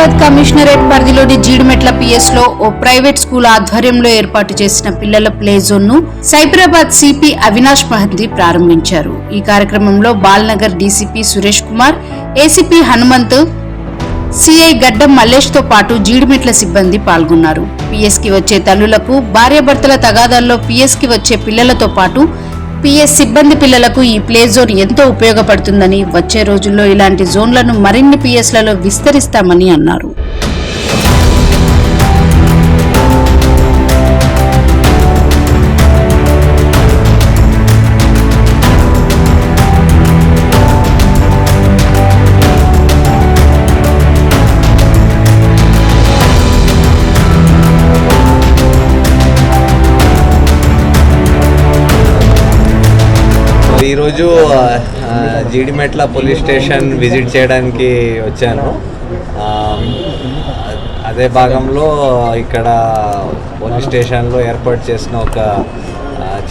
Hyderabad commissionerate పరిధిలోని జీడిమెట్ల పిఎస్లో ఓ ప్రైవేట్ స్కూల్ ఆధ్వర్యంలో ఏర్పాటు చేసిన పిల్లల ప్లే జోన్ను సైబరాబాద్ సిపి అవినాష్ మహంతి ప్రారంభించారు. ఈ కార్యక్రమంలో Balanagar DCP Suresh Kumar ACP Hanumanth CI Gaddam మల్లేష్తో పాటు జీడిమెట్ల సిబ్బంది పాల్గొన్నారు. పిఎస్కి వచ్చే తల్లులకు భార్యాభర్తల తగాదాల్లో పిఎస్కి వచ్చే పిల్లలతో పాటు పిఎస్ సిబ్బంది పిల్లలకు ఈ ప్లే జోన్ ఎంతో ఉపయోగపడుతుందని వచ్చే రోజుల్లో ఇలాంటి జోన్లను మరిన్ని పిఎస్లలో విస్తరిస్తామని అన్నారు. ఈరోజు జీడిమెట్ల పోలీస్ స్టేషన్ విజిట్ చేయడానికి వచ్చాను. అదే భాగంలో ఇక్కడ పోలీస్ స్టేషన్లో ఏర్పాటు చేసిన ఒక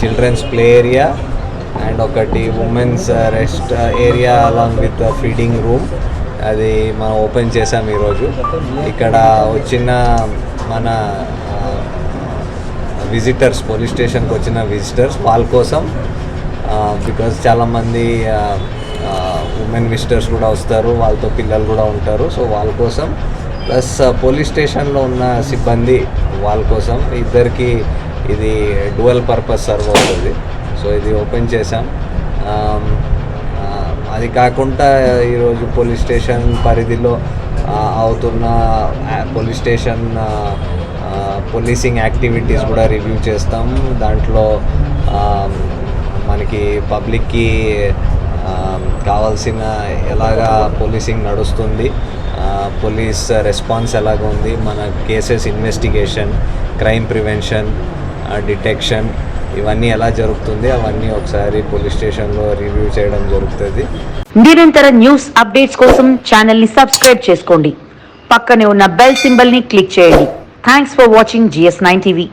చిల్డ్రన్స్ ప్లే ఏరియా అండ్ ఒకటి women's rest area along with feeding room అది మనం ఓపెన్ చేసాం ఈరోజు. ఇక్కడ వచ్చిన మన విజిటర్స్ పోలీస్ స్టేషన్కి వచ్చిన విజిటర్స్ వాళ్ళ కోసం బికాజ్ చాలామంది ఉమెన్ విజిటర్స్ కూడా వస్తారు వాళ్ళతో పిల్లలు కూడా ఉంటారు. సో వాళ్ళ కోసం ప్లస్ పోలీస్ స్టేషన్లో ఉన్న సిబ్బంది వాళ్ళ కోసం ఇద్దరికి ఇది డువల్ పర్పస్ సర్వ్ అవుతుంది. సో ఇది ఓపెన్ చేసాం అది కాకుండా ఈరోజు పోలీస్ స్టేషన్ పరిధిలో అవుతున్న పోలీస్ స్టేషన్ పోలీసింగ్ యాక్టివిటీస్ కూడా రివ్యూ చేస్తాం. దాంట్లో మనకి పబ్లిక్కి కావాల్సిన ఎలాగా పోలీసింగ్ నడుస్తుంది పోలీస్ రెస్పాన్స్ ఎలాగ ఉంది మన cases investigation crime prevention detection ఇవన్నీ ఎలా జరుగుతుంది అవన్నీ ఒకసారి పోలీస్ స్టేషన్లో రివ్యూ చేయడం జరుగుతుంది. నిరంతర న్యూస్ అప్డేట్స్ కోసం ఛానల్ని సబ్స్క్రైబ్ చేసుకోండి. పక్కనే ఉన్న బెల్ సింబల్ని క్లిక్ చేయండి. Thanks for watching G S nine TV.